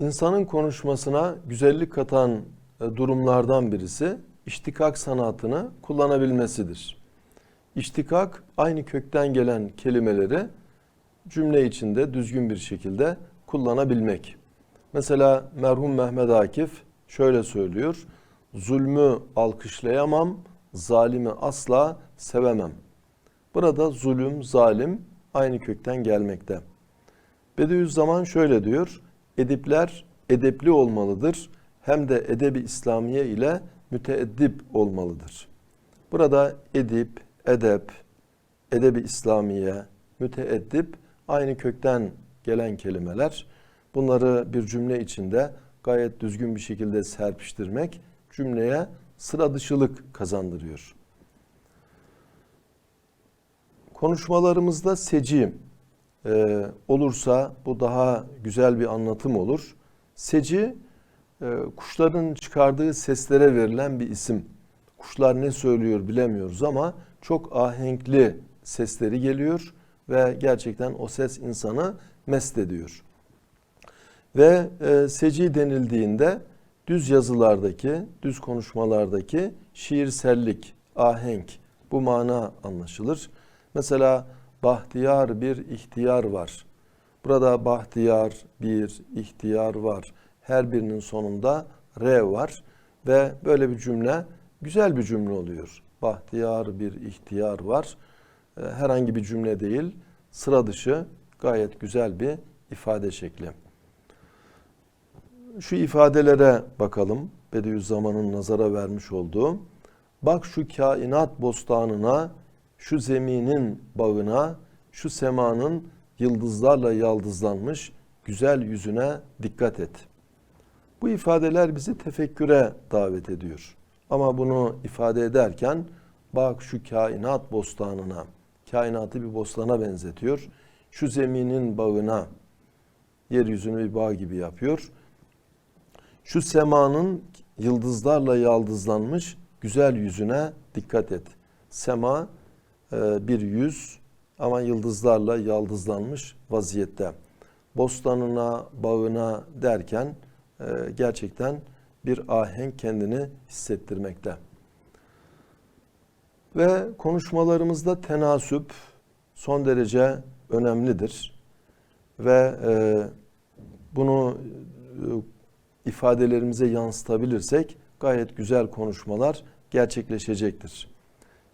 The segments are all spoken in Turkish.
İnsanın konuşmasına güzellik katan e, durumlardan birisi iştikak sanatını kullanabilmesidir. İştikak aynı kökten gelen kelimeleri cümle içinde düzgün bir şekilde kullanabilmek. Mesela merhum Mehmet Akif şöyle söylüyor. Zulmü alkışlayamam, zalimi asla sevemem. Burada zulüm, zalim aynı kökten gelmekte. Bediüzzaman şöyle diyor. Edipler edepli olmalıdır. Hem de edebi İslamiye ile müteeddip olmalıdır. Burada edip, edep, edebi İslamiye, müteeddip aynı kökten gelen kelimeler. Bunları bir cümle içinde gayet düzgün bir şekilde serpiştirmek cümleye sıra dışılık kazandırıyor. Konuşmalarımızda seci e, olursa bu daha güzel bir anlatım olur. Seci e, kuşların çıkardığı seslere verilen bir isim. Kuşlar ne söylüyor bilemiyoruz ama çok ahenkli sesleri geliyor ve gerçekten o ses insanı mest ediyor. Ve e, seci denildiğinde düz yazılardaki, düz konuşmalardaki şiirsellik, ahenk bu mana anlaşılır. Mesela bahtiyar bir ihtiyar var. Burada bahtiyar bir ihtiyar var. Her birinin sonunda R var ve böyle bir cümle güzel bir cümle oluyor. Bahtiyar bir ihtiyar var. Ee, herhangi bir cümle değil, sıra dışı gayet güzel bir ifade şekli. Şu ifadelere bakalım. Bediüzzaman'ın nazara vermiş olduğu. Bak şu kainat bostanına, şu zeminin bağına, şu semanın yıldızlarla yaldızlanmış güzel yüzüne dikkat et. Bu ifadeler bizi tefekküre davet ediyor. Ama bunu ifade ederken bak şu kainat bostanına, kainatı bir bostana benzetiyor. Şu zeminin bağına, yeryüzünü bir bağ gibi yapıyor. Şu semanın yıldızlarla yaldızlanmış güzel yüzüne dikkat et. Sema bir yüz ama yıldızlarla yaldızlanmış vaziyette. Bostanına, bağına derken e, gerçekten bir ahenk kendini hissettirmekte. Ve konuşmalarımızda tenasüp son derece önemlidir. Ve e, bunu ifadelerimize yansıtabilirsek gayet güzel konuşmalar gerçekleşecektir.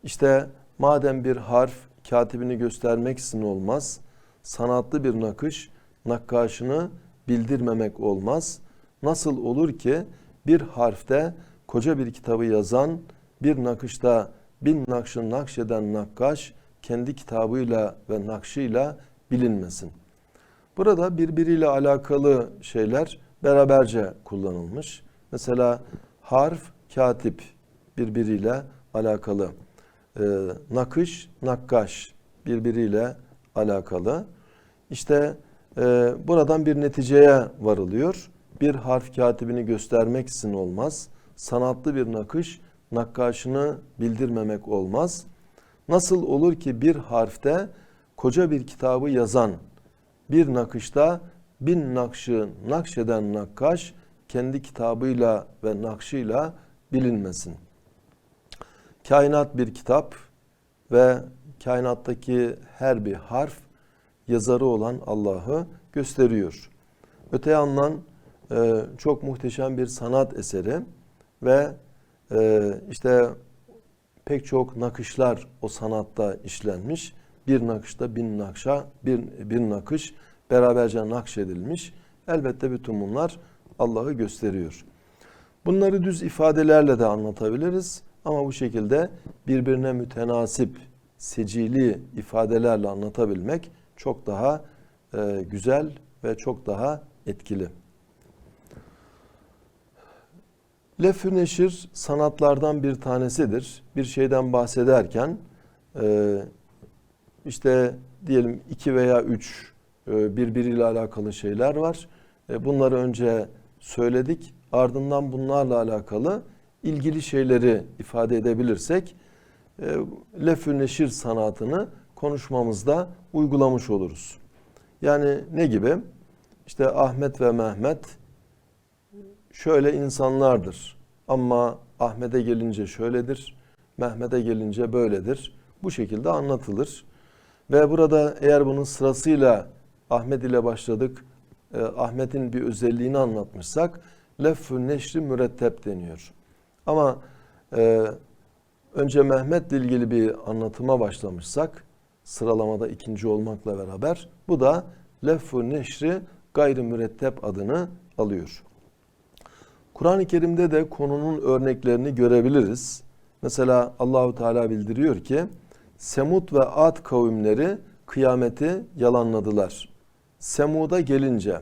İşte madem bir harf katibini göstermek için olmaz, sanatlı bir nakış nakkaşını bildirmemek olmaz. Nasıl olur ki bir harfte koca bir kitabı yazan, bir nakışta bin nakşı nakşeden nakkaş kendi kitabıyla ve nakşıyla bilinmesin. Burada birbiriyle alakalı şeyler beraberce kullanılmış. Mesela harf, katip birbiriyle alakalı. Ee, nakış, nakkaş birbiriyle alakalı. İşte e, buradan bir neticeye varılıyor. Bir harf katibini göstermek için olmaz. Sanatlı bir nakış, nakkaşını bildirmemek olmaz. Nasıl olur ki bir harfte koca bir kitabı yazan, bir nakışta bin nakşı nakşeden nakkaş kendi kitabıyla ve nakşıyla bilinmesin. Kainat bir kitap ve kainattaki her bir harf yazarı olan Allah'ı gösteriyor. Öte yandan e, çok muhteşem bir sanat eseri ve e, işte pek çok nakışlar o sanatta işlenmiş. Bir nakışta bin nakşa, bir, bir nakış beraberce nakşedilmiş. Elbette bütün bunlar Allah'ı gösteriyor. Bunları düz ifadelerle de anlatabiliriz ama bu şekilde birbirine mütenasip, secili ifadelerle anlatabilmek çok daha e, güzel ve çok daha etkili. Lef-ü neşir sanatlardan bir tanesidir. Bir şeyden bahsederken e, işte diyelim iki veya üç e, birbiriyle alakalı şeyler var. E, bunları önce söyledik. Ardından bunlarla alakalı ilgili şeyleri ifade edebilirsek e, lef-ü neşir sanatını konuşmamızda uygulamış oluruz. Yani ne gibi? İşte Ahmet ve Mehmet şöyle insanlardır. Ama Ahmet'e gelince şöyledir, Mehmet'e gelince böyledir. Bu şekilde anlatılır. Ve burada eğer bunun sırasıyla Ahmet ile başladık, e, Ahmet'in bir özelliğini anlatmışsak leffü neşri mürettep deniyor. Ama e, önce Mehmet'le ilgili bir anlatıma başlamışsak sıralamada ikinci olmakla beraber bu da leffü neşri gayri adını alıyor. Kur'an-ı Kerim'de de konunun örneklerini görebiliriz. Mesela Allahu Teala bildiriyor ki Semud ve Ad kavimleri kıyameti yalanladılar. Semud'a gelince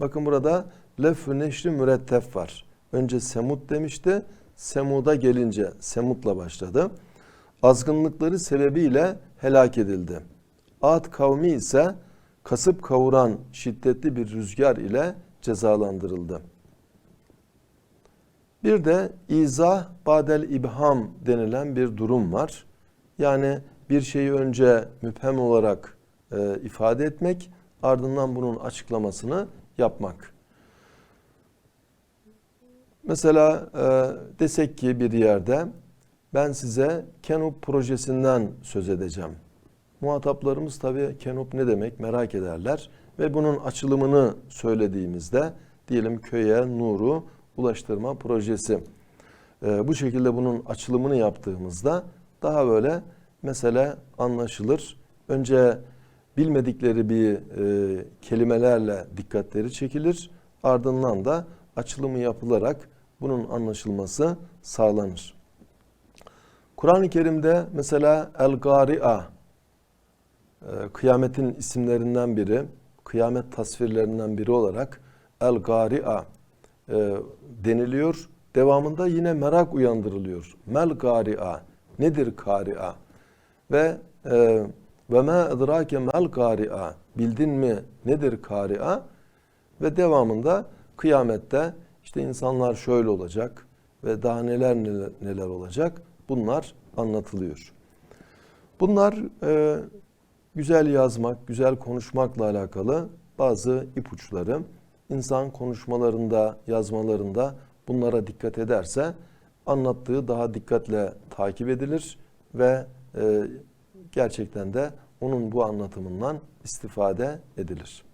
bakın burada lef-ü neşri mürettef var. Önce Semud demişti. Semud'a gelince Semud'la başladı. Azgınlıkları sebebiyle helak edildi. Ad kavmi ise kasıp kavuran şiddetli bir rüzgar ile cezalandırıldı. Bir de izah badel ibham denilen bir durum var. Yani bir şeyi önce müphem olarak e, ifade etmek, ardından bunun açıklamasını yapmak. Mesela e, desek ki bir yerde ben size Kenup projesinden söz edeceğim. Muhataplarımız tabii Kenup ne demek merak ederler ve bunun açılımını söylediğimizde diyelim köye nuru ulaştırma projesi. E, bu şekilde bunun açılımını yaptığımızda daha böyle mesele anlaşılır. Önce bilmedikleri bir e, kelimelerle dikkatleri çekilir. Ardından da açılımı yapılarak bunun anlaşılması sağlanır. Kur'an-ı Kerim'de mesela El-Gari'a e, kıyametin isimlerinden biri, kıyamet tasvirlerinden biri olarak El-Gari'a e, deniliyor. Devamında yine merak uyandırılıyor. Mel Gari'a nedir Kari'a? Ve e, ve ma edrake mel Kari'a bildin mi nedir Kari'a? Ve devamında kıyamette işte insanlar şöyle olacak ve daha neler neler, neler olacak bunlar anlatılıyor. Bunlar e, güzel yazmak, güzel konuşmakla alakalı bazı ipuçları. İnsan konuşmalarında, yazmalarında bunlara dikkat ederse anlattığı daha dikkatle takip edilir ve e, gerçekten de onun bu anlatımından istifade edilir.